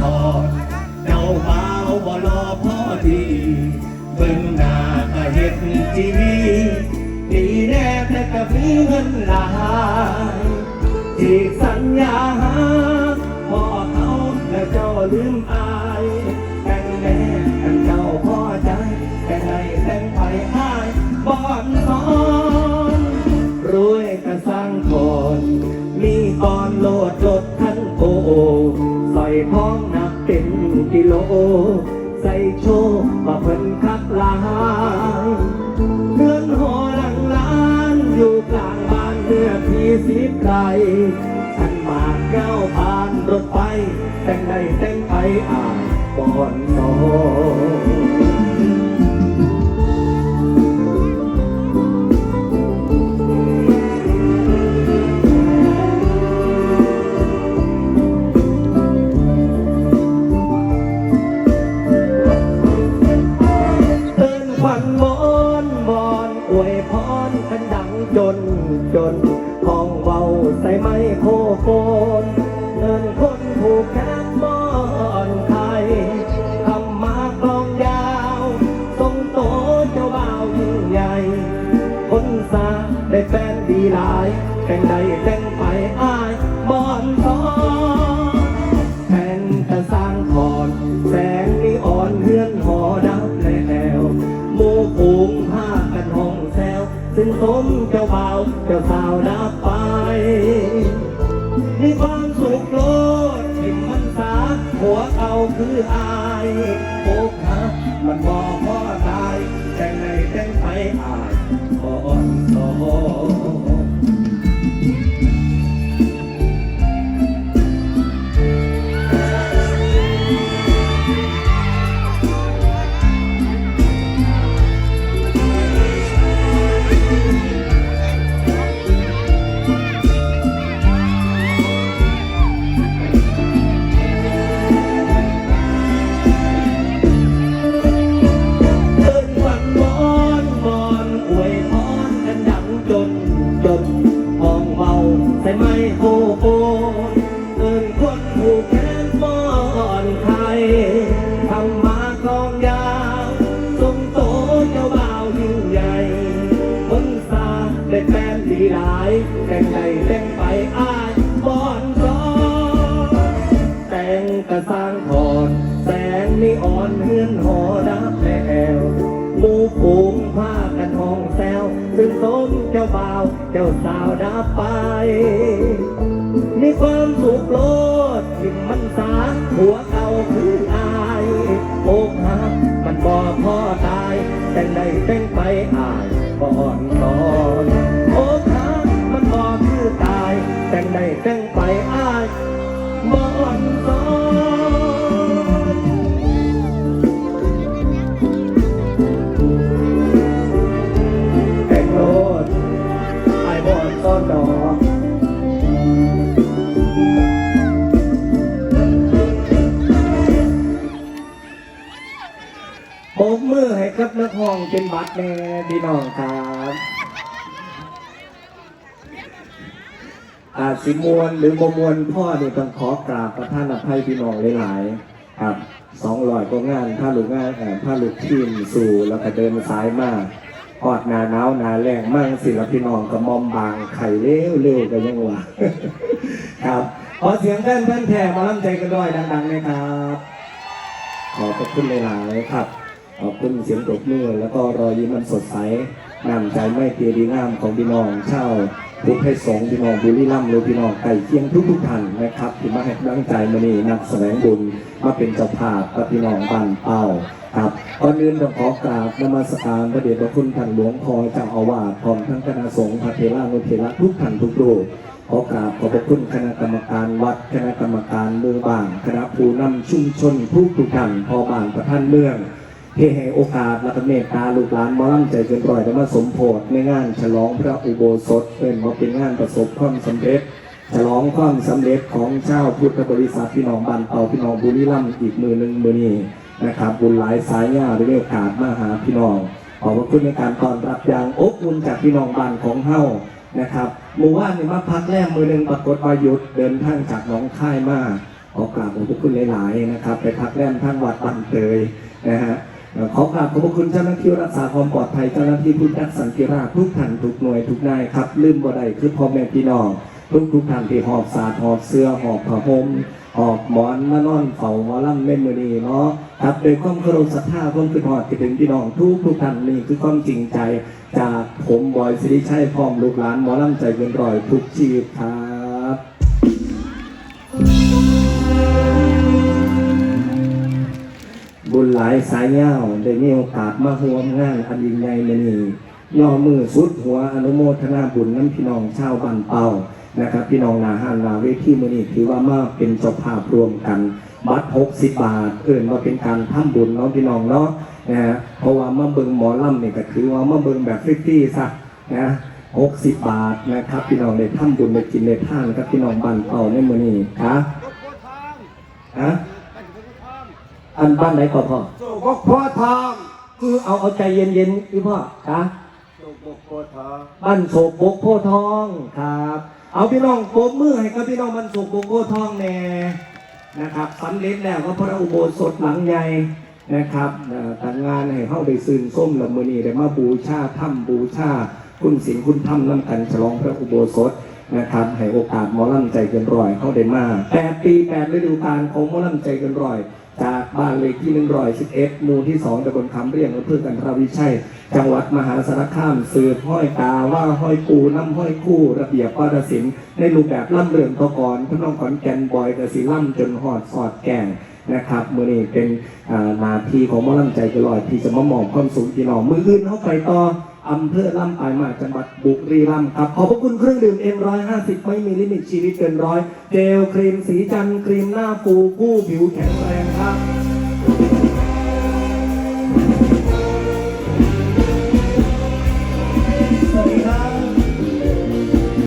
พอเจ้าเบาบ่รอพ่อทีเบิ่งหน้าก็เห็นทีวีดีแน่แต่ก็มีเงินหลายอีกสัญญาพ่อเขาแล้วเจ้าลืมอายแต่งแม่แต่เจ้าพ่อใจแต่งไหนแต่งไปอายบอนสอนรวยก็สร้างคนมีกอนโลดลดทั้งโกใส่ท้อง ใส่โชว์ว่าเพิ่นคักลายเรือนหอหลังล้านอยู่กลางบ้านเนื้อที่สิบไร่ฉันมาเก้าผ่านรถไป แต่งใดแต่งไปอ่านก่อนนอน ห้องเบาใส่ไม้โคโฟนเดินคนผูกแขนบอนไทยทำมากลองยาวทรงโตเจ้าบ่าวยิ่งใหญ่ คนสาได้แฟนดีหลายแต่งใดแต่งไปอายบอนทอ วซึ่งสมเจ้าบ่าวเจ้าสาวนับไปมีความสุขโลดทิมมันสาหัวเอาคืออายโอกหักมันบอกพ่อตายแต่งในแต่งไปอาย หลายแต่งใดแต่งไปอายบอนซอนแต่งกระสร้างถอดแสงนีอ่อนเฮือนหอดับแล้วหมู่ฝูงพากันห้องแซวซึ่งสมเจ้าบ่าว เจ้าสาวดับไป มีความสุขโลดทิ่มันสาหัวเก่าคืออายอกหักมันบ่พ่อตาย แต่งใดแต่งไปอายก่อนตอ องเป็นบัตรแน่ดีน้องครับอาสิมวนหรือบ่มวนพ่อนี่ต้องขอกราบประท่านอภัยพี่น้องหลายๆครับสองร้อยก็งานผ้าลูกงานเอ่อผ้าลูกทีมสู่แล้วก็เดินสายมาหอดนาหนาวนาแรงมั่งศิลปินน้องก็มอมบางไข่เร็วเร็วกันยังวะครับขอเสียงแฟนแฟนแท้มาลั่นใจกันด้วยดังๆนะครับ ขอบคุณหลายๆครับ ขอบคุณเสียงปรบมือแล้วก็รอยยิ้มมันสดใสนำใจไม่เพียดีงามของพี่น้องเช่าวทุกให้สงพี่น้องบุรีรัมย์หรือพี่น้องไก่เคียงทุกทุกท่านนะครับที่มาให้กำลังใจมานี่นักแสวงบุญมาเป็นเจ้าภาพกับพี่น้องบ้านเป้าครับก่อนอื่นต้องขอกราบนมัสการพระเดชพระคุณท่านหลวงพ่อเจ้าอาวาสพร้อมทั้งคณะสงฆ์พระเทรานุเทระทุกท่านทุกรูปขอกราบขอบพระคุณคณะกรรมการวัดคณะกรรมการเมืองบาง คณะผู้นำชุมชนทุกทุกท่านพอบางประท่านเมือง ที่ให้โอกาสและก็เมตตาลูกหลานมาล่ำใจเกินร้อยได้มาสมโพธิในงานฉลองพระอุโบสถเป็นมาเป็นงานประสบความสำเร็จ ฉลองความสำเร็จของเจ้าพุทธบริษัทพี่น้องบ้านเป่าพี่น้องบุรีรัมย์อีกมือหนึ่งมือนี้นะครับ บุญหลายสายญาได้โอกาสมาหาพี่น้องขอบพระคุณในการต้อนรับอย่างอบอุ่นจากพี่น้องบ้านของเฮานะครับหมู่ว่านนี่มาพักแรมมือหนึ่งปรากฏว่าหยุดเดินทางจากหนองคายมาขอกราบขอบพระคุณหลาย ๆ นะครับ ไปพักแรมทางวัดบันเตยนะฮะ ขอกราบขอบพระคุณเจ้าหน้าที่รักษาความปลอดภัยเจ้าหน้าที่ผู้รักสังเกราทุกท่านทุกหน่วยทุกนายครับลืมบ่ได้คือพ่อแม่พี่น้องทุกทุกท่านที่หอบสาดหอบเสื้อหอบผ้าห่มหอบหมอนมานอนเฝ้าหมอลำเม่นมือนีเนาะครับโดยความเคารพศรัทธาความคือหอดคิดถึงพี่น้องทุกทุกท่านนี่คือความจริงใจ จากผมบอยสิริชัยพร้อมลูกหลานหมอลำใจเกินร้อยทุกชีวิตครับ หลายสายเงาได้มีโอกาสมาร่วมงานอันยิ่งใหญ่มนี้ย่อมือสุดหัวอนุโมทนาบุญน้ำพี่น้องชาวบ้านเป่านะครับ พี่น้องนาหานนาเวทีมือนี้ถือว่ามากเป็นเจ้าภาพรวมกันบัตร60บบาท เอื่นมาเป็นการทำบุญเนาะพี่น้องเนาะนะฮะเพราะว่ามาเบิงหมอลำเนี่ยก็ถือว่ามาเบิงแบบฟรีๆซะนะ60บบาทนะครับ พี่น้องได้ทำบุญได้กินได้ทานกับพี่น้องบ้านเป่าในมือนี้ครับฮะ อันบ้านไหนก่อนพ่อสุบกโพธิ์ทองคือเอาเอาใจเย็นๆพี่พ่อครับสุบกโพธิ์ทองบ้านโศกบกโพธิ์ทองครับ เอาพี่น้องโบกมือให้กับพี่น้องบ้านโศกบกโพธิ์ทองแน่นะครับสำเร็จแล้วก็พระอุโบสถหลังใหญ่นะครับเอ่อทำงานให้เข้าได้ซื่นส้มละมือนี้ได้มาบูชาถ้ำบูชา คุณศีลคุณธรรมน้ำกันฉลองพระอุโบสถนะครับให้โอกาสหมอลำใจเกินร้อยเข้าได้มาแปดปีแปดฤดูกาลของหมอลำใจเกินร้อย จากบ้านเลขที่ 111หมู่ที่ 2ตำบลคำเรียงอำเภอกันทราวิชัย จังหวัดมหาสารคามสืบห้อยตาว่าห้อยปูน้ำห้อยคู่ ระเบียบวาทศิลป์ในรูปแบบล่ำเรืองตะกอนพน้องขอนแก่นบอยกระสีล่ำจนหอดสอดแก่งนะครับมือนี้เป็นนาทีของมอลำใจกระลอยที่จะมามอบความสุขพี่น้องมืออื่นเข้าไปต่อ อำเภอลำปลายมาจังหวัดบุรีรัมย์ครับขอบพระคุณเครื่องดื่มเอ็มร้อยห้าสิบไม่มีลิมิตชีวิตเกินร้อยเจลครีมสีจันทร์ครีมหน้าฟูกู้ผิวแข็งแรงครับ